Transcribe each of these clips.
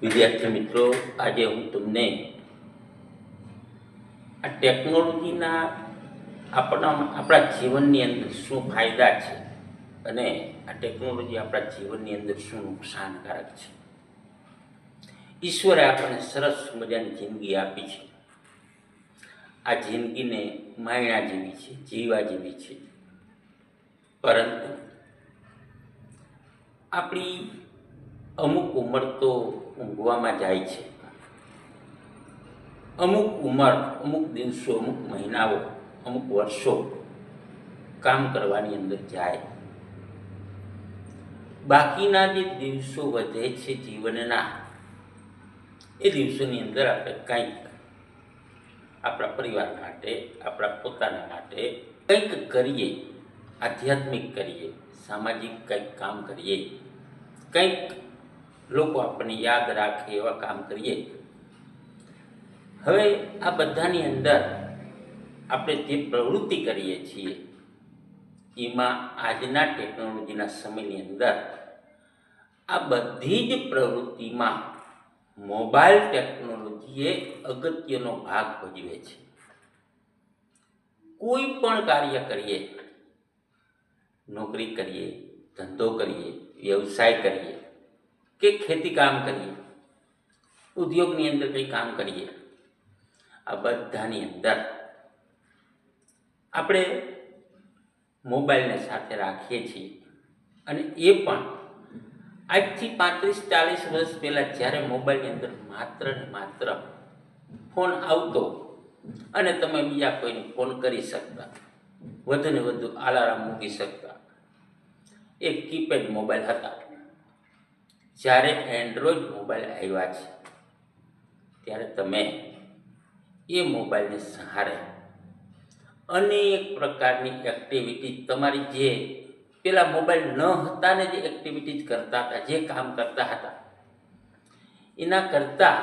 વિદ્યાર્થી મિત્રો, આજે હું તમને આ ટેકનોલોજીના આપણા આપણા જીવનની અંદર શું ફાયદા છે અને આ ટેકનોલોજી આપણા જીવનની અંદર શું નુકસાનકારક છે. ઈશ્વરે આપણને સરસ મજાની જિંદગી આપી છે. આ જિંદગીને માયણા જેવી છે, જીવા જેવી છે. પરંતુ આપણી અમુક ઉંમર તો ઊંઘવામાં જાય છે. અમુક ઉંમર, અમુક દિવસો, અમુક મહિનાઓ, અમુક વર્ષો કામ કરવાની અંદર જાય. બાકીના જે દિવસો વધે છે જીવનના, એ દિવસોની અંદર આપણે કંઈક આપણા પરિવાર માટે, આપણા પોતાના માટે કંઈક કરીએ, આધ્યાત્મિક કરીએ, સામાજિક કંઈક કામ કરીએ, કંઈક લોકો આપણને યાદ રાખે એવા કામ કરીએ. હવે આ બધાની અંદર આપણે જે પ્રવૃત્તિ કરીએ છીએ, એમાં આજના ટેકનોલોજીના સમયની અંદર આ બધી જ પ્રવૃત્તિમાં મોબાઈલ ટેકનોલોજીએ અગત્યનો ભાગ ભજવે છે. કોઈ પણ કાર્ય કરીએ, નોકરી કરીએ, ધંધો કરીએ, વ્યવસાય કરીએ કે ખેતી કામ કરીએ? ઉદ્યોગની અંદર કંઈ કામ કરીએ? આ બધાની અંદર આપણે મોબાઈલને સાથે રાખીએ છીએ. અને એ પણ આજથી પાંત્રીસ, ચાલીસ વર્ષ પહેલાં જ્યારે મોબાઈલની અંદર માત્ર ને માત્ર ફોન આવતો અને તમે બીજા કોઈને ફોન કરી શકતા વધુ ને વધુ અલાર્મ મૂકી શકતા એક કીપેડ મોબાઈલ હતા. જ્યારે એન્ડ્રોઈડ મોબાઈલ આવ્યા છે, ત્યારે તમે એ મોબાઈલને સહારે અનેક પ્રકારની એક્ટિવિટી તમારી જે પેલા મોબાઈલ ન હતા ને જે એક્ટિવિટીઝ કરતા હતા, જે કામ કરતા હતા, એના કરતાં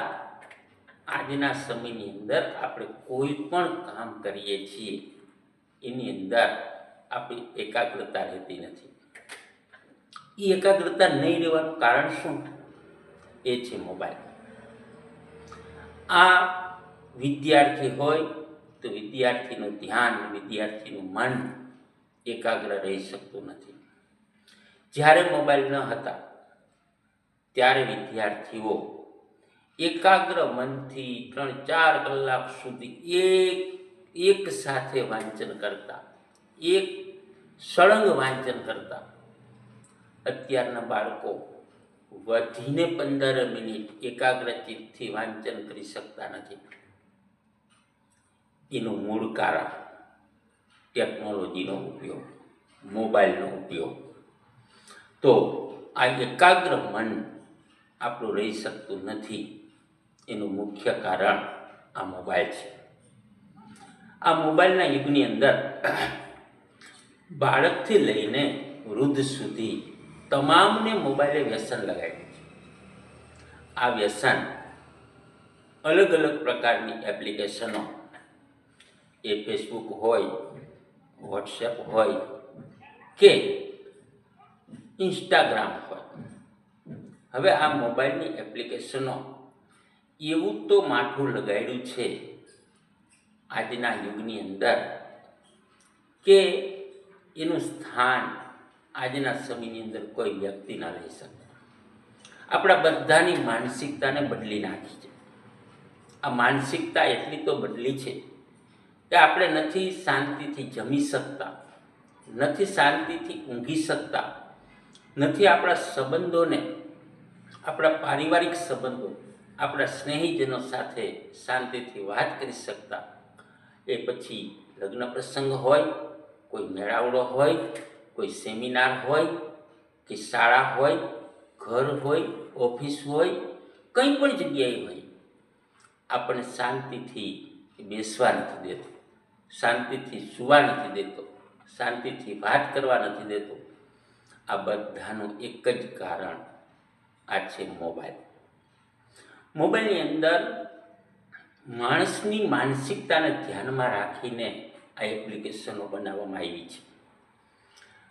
આજના સમયની અંદર આપણે કોઈ પણ કામ કરીએ છીએ, એની અંદર આપણી એકાગ્રતા રહેતી નથી. એ એકાગ્રતા નહીં રહેવાનું કારણ શું એ છે મોબાઈલ. આ વિદ્યાર્થી હોય તો વિદ્યાર્થીનું ધ્યાન, વિદ્યાર્થીનું મન એકાગ્ર રહી શકતું નથી. જ્યારે મોબાઈલ ન હતા, ત્યારે વિદ્યાર્થીઓ એકાગ્ર મનથી ત્રણ ચાર કલાક સુધી એક એક સાથે વાંચન કરતા, એક સળંગ વાંચન કરતા અત્યારના બાળકો વધીને પંદર મિનિટ એકાગ્રચિતથી વાંચન કરી શકતા નથી. એનું મૂળ કારણ ટેકનોલોજીનો ઉપયોગ, મોબાઈલનો ઉપયોગ. તો આ એકાગ્ર મન આપણું રહી શકતું નથી. એનું મુખ્ય કારણ આ મોબાઈલ છે. આ મોબાઈલના યુગની અંદર બાળકથી લઈને વૃદ્ધ સુધી તમામને મોબાઈલે વ્યસન લગાવ્યું છે આ વ્યસન અલગ અલગ પ્રકારની એપ્લિકેશનો, એ ફેસબુક હોય વોટ્સએપ હોય કે ઇન્સ્ટાગ્રામ હોય. હવે આ મોબાઈલની એપ્લિકેશનો એવું તો માથું લગાડ્યું છે આજના યુગની અંદર કે એનું સ્થાન આજના સમયની અંદર કોઈ વ્યક્તિ ના રહી શકે. આપણા બધાની માનસિકતાને બદલી નાખી છે. આ માનસિકતા એટલી તો બદલી છે કે આપણે નથી શાંતિથી જમી શકતા, નથી શાંતિથી ઊંઘી શકતા, નથી આપણા સંબંધોને, આપણા પારિવારિક સંબંધો, આપણા સ્નેહીજનો સાથે શાંતિથી વાત કરી શકતા. એ પછી લગ્ન પ્રસંગ હોય, કોઈ મેળાવડો હોય કોઈ સેમિનાર હોય કે શાળા હોય, ઘર હોય, ઓફિસ હોય, કંઈ પણ જગ્યાએ હોય, આપણને શાંતિથી બેસવા નથી દેતો, શાંતિથી સુવા નથી દેતો, શાંતિથી વાત કરવા નથી દેતો. આ બધાનું એક જ કારણ આ છે મોબાઈલ. મોબાઈલની અંદર માણસની માનસિકતાને ધ્યાનમાં રાખીને આ એપ્લિકેશનો બનાવવામાં આવી છે.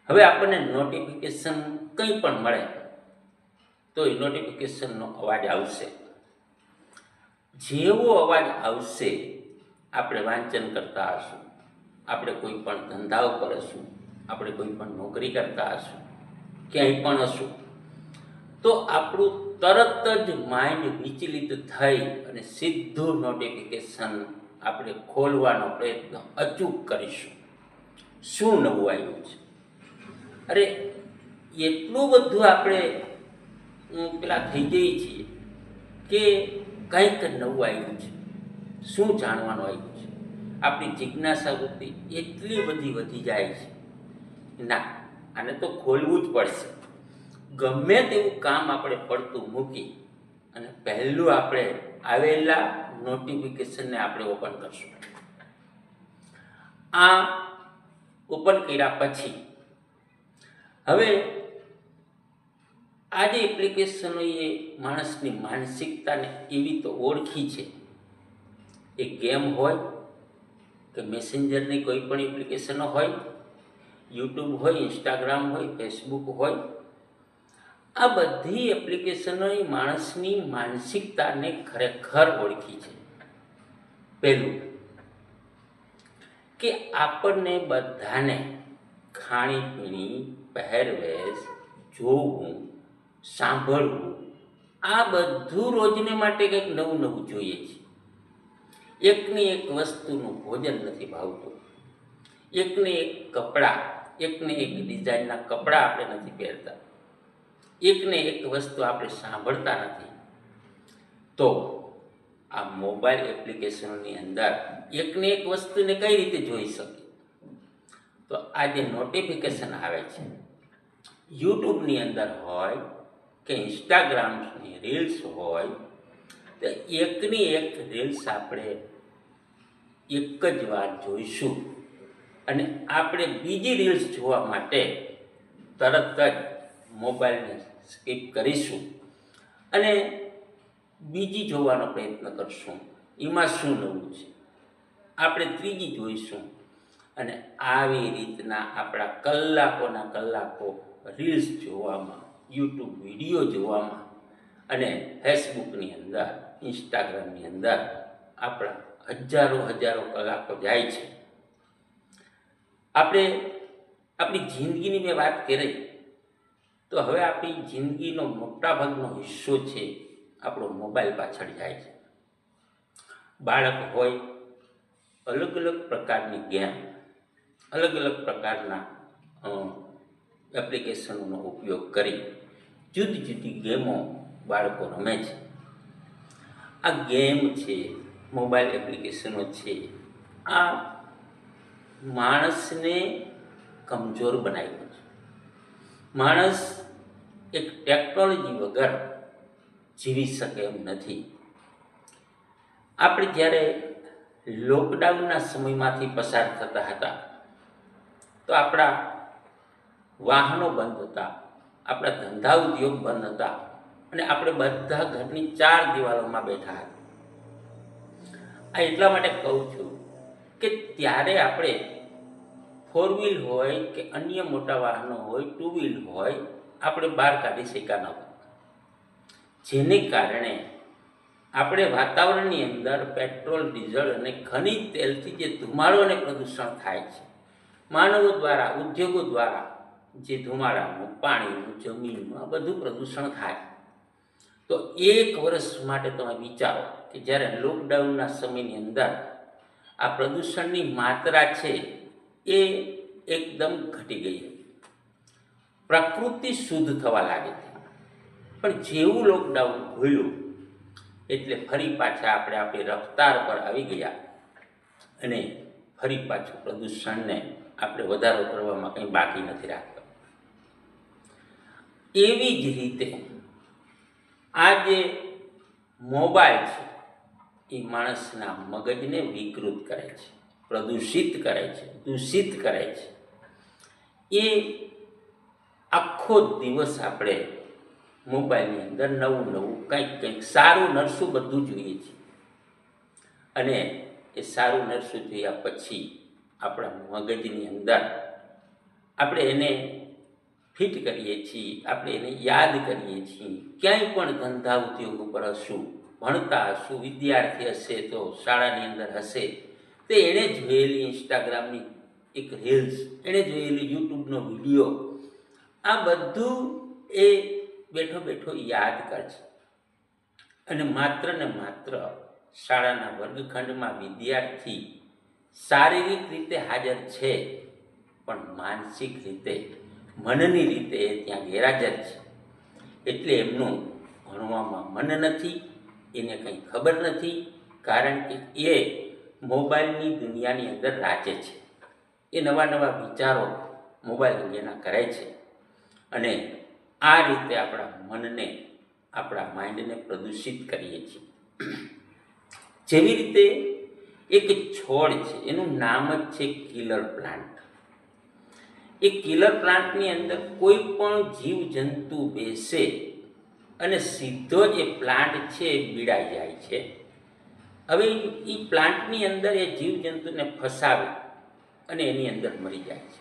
હવે આપણને નોટિફિકેશન કંઈ પણ મળે તો એ નોટિફિકેશનનો અવાજ આવશે. જેવો અવાજ આવશે, આપણે વાંચન કરતા હશું. આપણે કોઈ પણ ધંધાઓ પર હશું, આપણે કોઈ પણ નોકરી કરતા હશું, ક્યાંય પણ હશું. તો આપણું તરત જ માઇન્ડ વિચલિત થઈ અને સીધું નોટિફિકેશન આપણે ખોલવાનો પ્રયત્ન અચૂક કરીશું. શું નવું આવ્યું છે? અરે, એટલું બધું આપણે પેલા થઈ જઈએ છીએ કે કંઈક નવું આવ્યું છે. શું જાણવાનું આવ્યું છે? આપણી જિજ્ઞાસા વૃત્તિ એટલી બધી વધી જાય છે. ના, આને તો ખોલવું જ પડશે. ગમે તેવું કામ આપણે પડતું મૂકી અને પહેલું આપણે આવેલા નોટિફિકેશનને આપણે ઓપન કરશું. આ ઓપન કર્યા પછી હવે આ જે એપ્લિકેશનોએ માણસની માનસિકતાને એવી તો ઓળખી છે. એ ગેમ હોય? કે મેસેન્જરની કોઈ પણ એપ્લિકેશનો હોય યુટ્યુબ હોય ઇન્સ્ટાગ્રામ હોય ફેસબુક હોય, આ બધી એપ્લિકેશનોએ માણસની માનસિકતાને ખરેખર ઓળખી છે. પહેલું, કે આપણને બધાને ખાણીપીણી પહેરવેશ, જોવું, સાંભળવું, આ બધું રોજને માટે કંઈક નવું નવું જોઈએ છે. એકની એક વસ્તુનું ભોજન નથી ભાવતું. એકને એક કપડાં, એકને એક ડિઝાઇનના કપડાં આપણે નથી પહેરતા. એકને એક વસ્તુ આપણે સાંભળતા નથી. તો આ મોબાઈલ એપ્લિકેશનની અંદર એકને એક વસ્તુને કઈ રીતે જોઈ શકીએ તો આ જે નોટિફિકેશન આવે છે. યુટ્યુબની અંદર હોય કે ઇન્સ્ટાગ્રામની રીલ્સ હોય, તો એકની એક રીલ્સ આપણે એક જ વાર જોઈશું. અને આપણે બીજી રીલ્સ જોવા માટે તરત જ મોબાઈલને સ્કીપ કરીશું. અને બીજી જોવાનો પ્રયત્ન કરશું. એમાં શું નવું છે? આપણે ત્રીજી જોઈશું. અને આવી રીતના આપણા કલાકોના કલાકો રીલ્સ જોવામાં યુટ્યુબ વીડિયો જોવામાં અને ફેસબુકની અંદર ઇન્સ્ટાગ્રામની અંદર આપણા હજારો હજારો કલાકો જાય છે. આપણે આપણી જિંદગીની મેં વાત કરી, તો હવે આપણી જિંદગીનો મોટાભાગનો હિસ્સો છે આપણો મોબાઈલ પાછળ જાય છે. બાળક હોય, અલગ અલગ પ્રકારની ગેમ, અલગ અલગ પ્રકારના એપ્લિકેશનોનો ઉપયોગ કરી જુદી જુદી ગેમો બાળકો રમે છે. આ ગેમ છે, મોબાઈલ એપ્લિકેશનો છે, આ માણસને કમજોર બનાવ્યો છે. માણસ એક ટેકનોલોજી વગર જીવી શકે એમ નથી. આપણે જ્યારે લોકડાઉનના સમયમાંથી પસાર થતા હતા, તો આપણા વાહનો બંધ હતા, આપણા ધંધા ઉદ્યોગ બંધ હતા અને આપણે બધા ઘરની ચાર દિવાલોમાં બેઠા હતા. આ એટલા માટે કહું છું કે ત્યારે આપણે ફોર વ્હીલ હોય કે અન્ય મોટા વાહનો હોય ટુ વ્હીલ હોય, આપણે બહાર કાઢી શક્યા નહોતા જેને કારણે આપણે વાતાવરણની અંદર પેટ્રોલ, ડીઝલ અને ખનિજ તેલથી જે ધુમાડો અને પ્રદૂષણ થાય છે, માનવો દ્વારા, ઉદ્યોગો દ્વારા જે ધુમાડાનું, પાણીનું, જમીનનું, આ બધું પ્રદૂષણ થાય. તો એક વર્ષ માટે તમે વિચારો કે જ્યારે લોકડાઉનના સમયની અંદર આ પ્રદૂષણની માત્રા છે એ એકદમ ઘટી ગઈ પ્રકૃતિ શુદ્ધ થવા લાગી હતી. પણ જેવું લોકડાઉન ખુલ્યું એટલે ફરી પાછા આપણે આપણી રફતાર પર આવી ગયા અને ફરી પાછું પ્રદૂષણને આપણે વધારો કરવામાં કંઈ બાકી નથી રાખતા એવી જ રીતે આ જે મોબાઈલ છે, એ માણસના મગજને વિકૃત કરે છે, પ્રદૂષિત કરે છે, દૂષિત કરે છે. એ આખો દિવસ આપણે મોબાઈલની અંદર નવું નવું કંઈક કંઈક સારું નરસું બધું જોઈએ છીએ અને એ સારું નરસું જોયા પછી આપણા મગજની અંદર આપણે એને ફિટ કરીએ છીએ, આપણે એને યાદ કરીએ છીએ. ક્યાંય પણ ધંધા ઉદ્યોગ ઉપર હશું, ભણતા હશું, વિદ્યાર્થી હશે તો શાળાની અંદર હશે, તે એણે જોયેલી ઇન્સ્ટાગ્રામની એક રીલ્સ એણે જોયેલી યુટ્યુબનો વીડિયો, આ બધું એ બેઠો બેઠો યાદ કરશે અને માત્ર ને માત્ર શાળાના વર્ગખંડમાં વિદ્યાર્થી શારીરિક રીતે હાજર છે, પણ માનસિક રીતે. મનની રીતે ત્યાં ગેરહાજર છે. એટલે એમનું ભણવામાં મન નથી, એને કંઈ ખબર નથી, કારણ કે એ મોબાઈલની દુનિયાની અંદર રાજે છે. એ નવા નવા વિચારો મોબાઈલ અંગેના કરે છે. અને આ રીતે આપણા મનને, આપણા માઇન્ડને પ્રદૂષિત કરીએ છીએ. જેવી રીતે એક છોડ છે, એનું નામ જ છે કિલર પ્લાન્ટ. એ કિલર પ્લાન્ટની અંદર કોઈ પણ જીવજંતુ બેસે અને સીધો જે પ્લાન્ટ છે એ બીડાઈ જાય છે. હવે એ પ્લાન્ટની અંદર એ જીવજંતુને ફસાવે અને એની અંદર મરી જાય છે.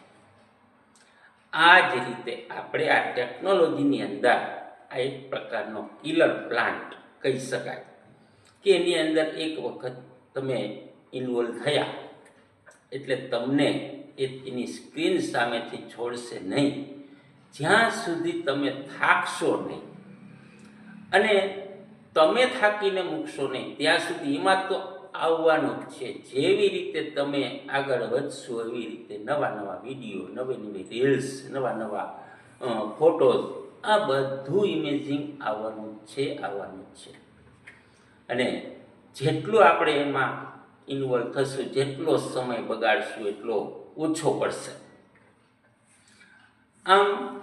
આ જ રીતે આપણે આ ટેકનોલોજીની અંદર આ એક પ્રકારનો કિલર પ્લાન્ટ કહી શકાય કે એની અંદર એક વખત તમે ઇન્વોલ્વ થયા એટલે તમને એ એની સ્ક્રીન સામેથી છોડશે નહીં. જ્યાં સુધી તમે થાકશો નહીં. અને તમે થાકીને મૂકશો નહીં, ત્યાં સુધી એમાં તો આવવાનું જ છે. જેવી રીતે તમે આગળ વધશો, એવી રીતે નવા નવા વીડિયો, નવી નવી રીલ્સ નવા નવા ફોટોઝ આ બધું ઇમેજિંગ આવવાનું છે આવવાનું છે. અને જેટલું આપણે એમાં ઇન્વોલ્વ થશું, જેટલો સમય બગાડશું, એટલો ઓછો પડશે. આમ,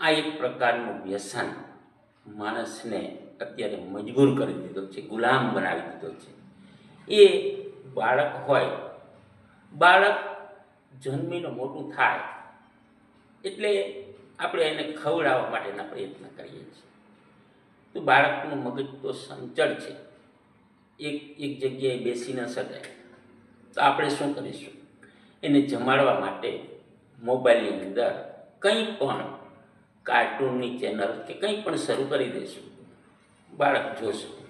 આ એક પ્રકારનું વ્યસન માણસને અત્યારે મજબૂર કરી દીધો છે, ગુલામ બનાવી દીધો છે. એ બાળક હોય, બાળક જન્મીને મોટું થાય, એટલે આપણે એને ખવડાવવા માટેના પ્રયત્ન કરીએ છીએ. તો બાળકનું મગજ તો સંચળ છે. એક એક જગ્યાએ બેસી ન શકાય. તો આપણે શું કરીશું? એને જમાડવા માટે મોબાઈલની અંદર કંઈ પણ કાર્ટૂનની ચેનલ કે કંઈ પણ શરૂ કરી દઈશું. બાળક જોશે.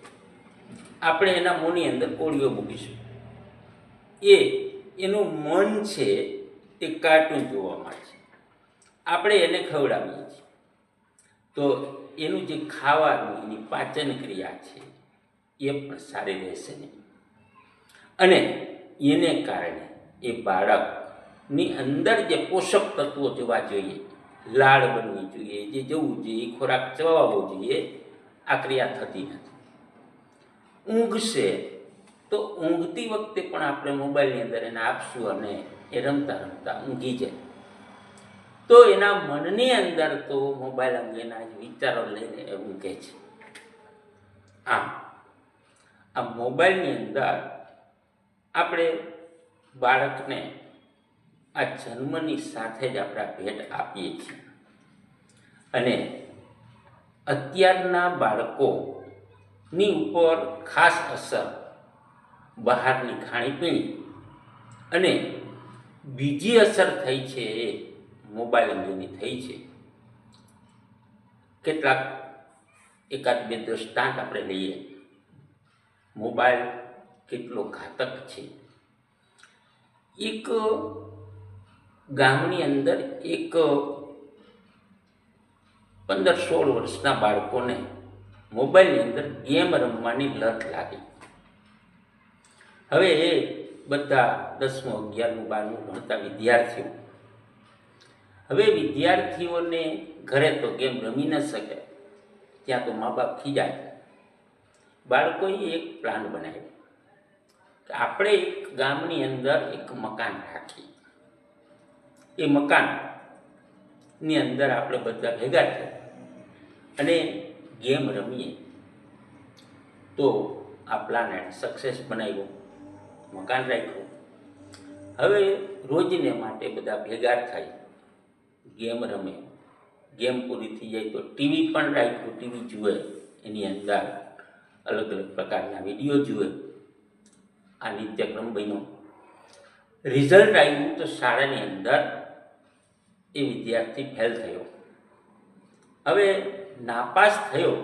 આપણે એના મોંની અંદર કોળીઓ મૂકીશું. એ એનું મન છે તે કાર્ટૂન જોવામાં છે આપણે એને ખવડાવીએ છીએ. તો એનું જે ખાવાનું, એની પાચન ક્રિયા છે, એ પણ સારી રહેશે નહીં. અને એને કારણે એ બાળકની અંદર જે પોષક તત્વો જોવા જોઈએ, લાળ બનવી જોઈએ, જે જવું જોઈએ, ખોરાક ચવાવવો જોઈએ, આ ક્રિયા થતી નથી. ઊંઘશે તો ઊંઘતી વખતે પણ આપણે મોબાઈલની અંદર એને આપશું અને એ રમતા રમતા ઊંઘી જાય. તો એના મનની અંદર તો મોબાઈલ અંગેના વિચારો લઈને એ ઊંઘે છે. આમ, આ મોબાઈલની અંદર આપણે બાળકને આ જન્મની સાથે જ આપણા ભેટ આપીએ છીએ. અને અત્યારના બાળકોની ઉપર ખાસ અસર બહારની ખાણીપીણી અને બીજી અસર થઈ છે એ મોબાઈલ અંગેની થઈ છે. કેટલાક એકાદ બે દ્રષ્ટાંત આપણે લઈએ. મોબાઈલ કેટલો ઘાતક છે. એક ગામની અંદર એક પંદર સોળ વર્ષના બાળકોને મોબાઈલની અંદર ગેમ રમવાની લત લાગી. હવે એ બધા દસમું, અગિયારમું, બારમું ભણતા વિદ્યાર્થીઓ. હવે વિદ્યાર્થીઓને ઘરે તો ગેમ રમી ન શકે, ત્યાં તો મા બાપ ખીજાય. બાળકોએ એક પ્લાન બનાવ્યો. કે આપણે એક ગામની અંદર એક મકાન રાખીએ. એ મકાનની અંદર આપણે બધા ભેગા થયા અને ગેમ રમીએ. તો આ પ્લાનેટ સક્સેસ બનાવ્યો. મકાન રાખ્યું. હવે રોજને માટે બધા ભેગા થાય. ગેમ રમે. ગેમ પૂરી થઈ જાય તો ટીવી પણ રાખ્યું. ટીવી જુએ. એની અંદર અલગ અલગ પ્રકારના વીડિયો જુએ. આ નિત્યક્રમ બન્યો. રિઝલ્ટ આવ્યું તો શાળાની અંદર એ વિદ્યાર્થી ફેલ થયો. હવે નાપાસ થયો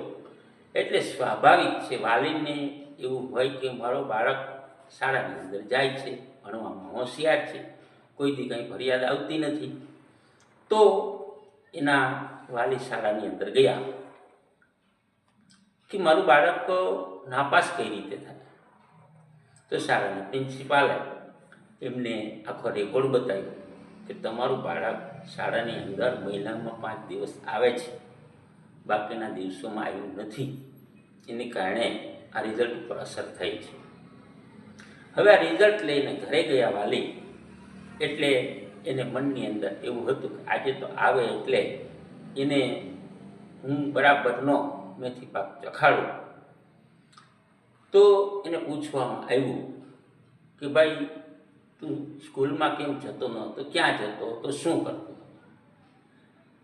એટલે સ્વાભાવિક છે, વાલીને એવું હોય કે મારો બાળક શાળાની અંદર જાય છે, ભણવામાં હોશિયાર છે, કોઈ દી કંઈ ફરિયાદ આવતી નથી. તો એના વાલી શાળાની અંદર ગયા કે મારું બાળક નાપાસ કઈ રીતે થાય? તો શાળાના પ્રિન્સિપાલે એમને આખો રેકોર્ડ બતાવ્યો કે તમારું બાળક શાળાની અંદર મહિનામાં પાંચ દિવસ આવે છે. બાકીના દિવસોમાં આવ્યું નથી. એને કારણે આ રિઝલ્ટ ઉપર અસર થઈ છે. હવે આ રિઝલ્ટ લઈને ઘરે ગયા વાલી, એટલે એને મનની અંદર એવું હતું કે આજે તો આવે એટલે એને હું બરાબરનો મેથી પાક ચખાડું. તો એને પૂછવામાં આવ્યું કે ભાઈ, તું સ્કૂલમાં કેમ જતો નહોતો ક્યાં જતો તો શું કરતો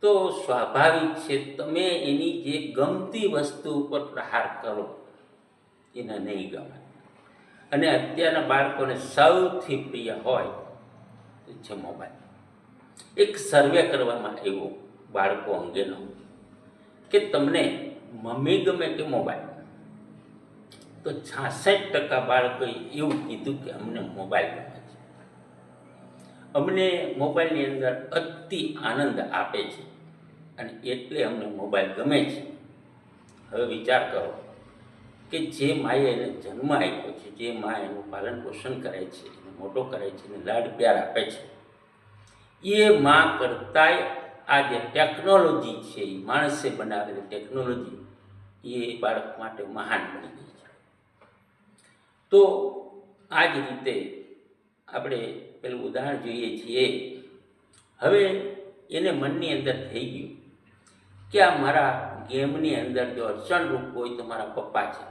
તો સ્વાભાવિક છે, તમે એની જે ગમતી વસ્તુ ઉપર પ્રહાર કરો, એને નહીં ગમે. અને અત્યારના બાળકોને સૌથી પ્રિય હોય છે મોબાઈલ. એક સર્વે કરવામાં આવ્યો બાળકો અંગેનો, કે તમને મમ્મી ગમે કે મોબાઈલ. તો છાસઠ ટકા બાળકોએ એવું કીધું કે અમને મોબાઈલ ગમે છે. અમને મોબાઈલની અંદર અતિ આનંદ આપે છે અને એટલે અમને મોબાઈલ ગમે છે. હવે વિચાર કરો કે જે માએ એને જન્મ આપ્યો છે, જે મા એનું પાલન પોષણ કરે છે, એને મોટો કરે છે, એને લાડ પ્યાર આપે છે, એ મા કરતાંય આ જે ટેકનોલોજી છે, એ માણસે બનાવેલી ટેકનોલોજી, એ બાળક માટે મહાન બની ગઈ. તો આ જ રીતે આપણે પેલું ઉદાહરણ જોઈએ છીએ. હવે એને મનની અંદર થઈ ગયું કે આ મારા ગેમની અંદર જો અડચણરૂપ હોય તો મારા પપ્પા છે.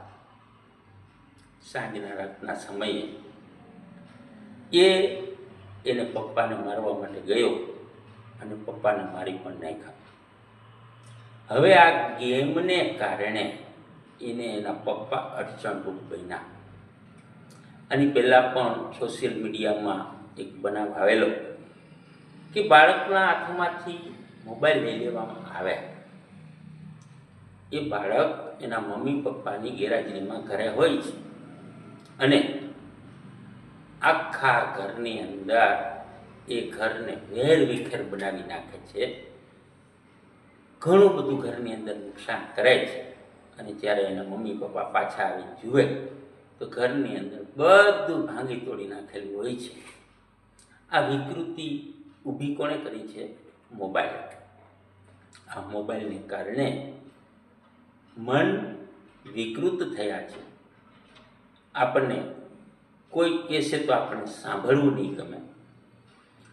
સાંજના રાતના સમયે એ એને પપ્પાને મારવા માટે ગયો અને પપ્પાને મારી પણ નાખ્યા. હવે આ ગેમને કારણે એને એના પપ્પા અડચણરૂપ બન્યા. આની પહેલાં પણ સોશિયલ મીડિયામાં એક બનાવ આવેલો કે બાળકના હાથમાંથી મોબાઈલ લઈ લેવામાં આવે. એ બાળક એના મમ્મી પપ્પાની ગેરહાજરીમાં ઘરે હોય છે અને આખા ઘરની અંદર એ ઘરને વેર વિખેર બનાવી નાખે છે. ઘણું બધું ઘરની અંદર નુકસાન કરે છે અને જ્યારે એના મમ્મી પપ્પા પાછા આવી જુએ તો ઘરની અંદર બધું ભાંગી તોડી નાખેલું હોય છે. આ વિકૃતિ ઊભી કોણે કરી છે? મોબાઈલ. આ મોબાઈલને કારણે મન વિકૃત થયા છે. આપણને કોઈ કહેશે તો આપણને સાંભળવું નહીં ગમે.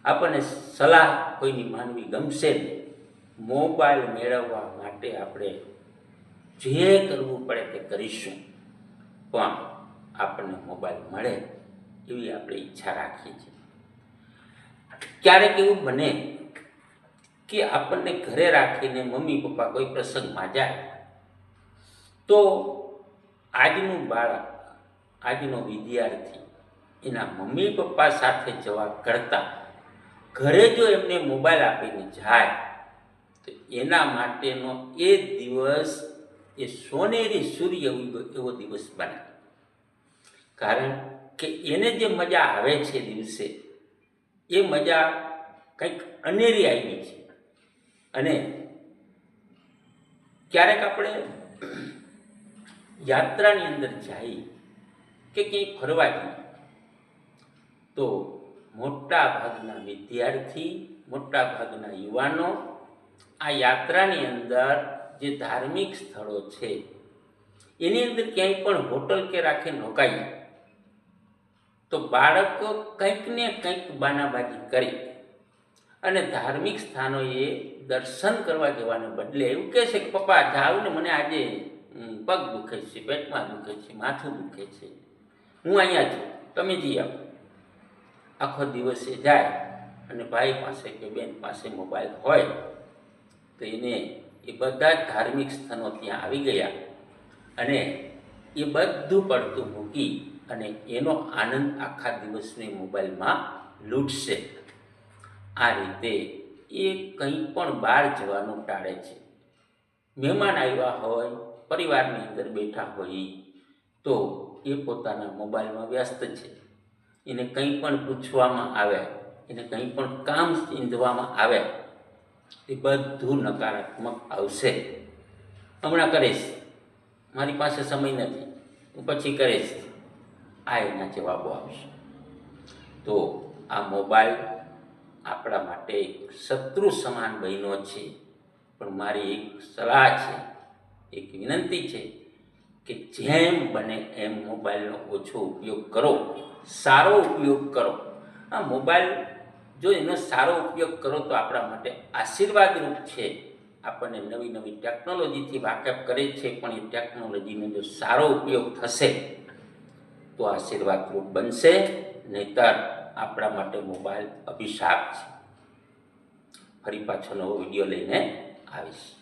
આપણને સલાહ કોઈની માનવી ગમશે નહીં. મોબાઈલ મેળવવા માટે આપણે જે કરવું પડે તે કરીશું. પણ આપણને મોબાઈલ મળે એવી આપણે ઈચ્છા રાખીએ છીએ. ક્યારેક એવું બને કે આપણને ઘરે રાખીને મમ્મી પપ્પા કોઈ પ્રસંગમાં જાય તો આજનું બાળક, આજનો વિદ્યાર્થી એના મમ્મી પપ્પા સાથે જવા કરતાં ઘરે જો એમને મોબાઈલ આપીને જાય તો એના માટેનો એ દિવસ એ સોનેરી સૂર્ય એવો દિવસ બને. કારણ કે એને જે મજા આવે છે દિવસે, એ મજા કંઈક અનેરી આવી છે. અને ક્યારેક આપણે યાત્રાની અંદર જઈએ કે ક્યાંય ફરવા જઈએ, તો મોટા ભાગના વિદ્યાર્થી, મોટા ભાગના યુવાનો આ યાત્રાની અંદર જે ધાર્મિક સ્થળો છે, એની અંદર ક્યાંય પણ હોટલ કે રાખે રોકાઈએ તો બાળકો કંઈક ને કંઈક બાનાબાજી કરી. અને ધાર્મિક સ્થાનોએ દર્શન કરવા જવાને બદલે એવું કહે છે કે, પપ્પા જાવ ને મને આજે પગ દુખે છે, પેટમાં દુખે છે, માથું દુખે છે. હું અહીંયા છું. તમે જઈ આવો. આખો દિવસે જાય અને ભાઈ પાસે કે બેન પાસે મોબાઈલ હોય, તો એને એ બધા જ ધાર્મિક સ્થાનો ત્યાં આવી ગયા. અને એ બધું પડતું મૂકી અને એનો આનંદ આખા દિવસની મોબાઈલમાં લૂંટશે. આ રીતે એ કંઈ પણ બહાર જવાનું ટાળે છે. મહેમાન આવ્યા હોય, પરિવારની અંદર બેઠા હોય, તો એ પોતાના મોબાઈલમાં વ્યસ્ત છે. એને કંઈ પણ પૂછવામાં આવે, એને કંઈ પણ કામ ચીંધવામાં આવે, એ બધું નકારાત્મક આવશે. હમણાં કરીશ. મારી પાસે સમય નથી. હું પછી કરીશ. આ એના જવાબો આવશે. તો આ મોબાઈલ આપણા માટે એક શત્રુ સમાન બન્યો છે. પણ મારી એક સલાહ છે, એક વિનંતી છે કે જેમ બને એમ મોબાઈલનો ઓછો ઉપયોગ કરો, સારો ઉપયોગ કરો. આ મોબાઈલ જો એનો સારો ઉપયોગ કરો તો આપણા માટે આશીર્વાદરૂપ છે. આપણને નવી નવી ટેકનોલોજીથી વાકેફ કરે છે, પણ એ ટેકનોલોજીનો જો સારો ઉપયોગ થશે તો આશીર્વાદરૂપ બનશે, નહીતર આપણા માટે મોબાઈલ અભિશાપ છે. ફરી પાછો નવો વીડિયો લઈને આવીશ.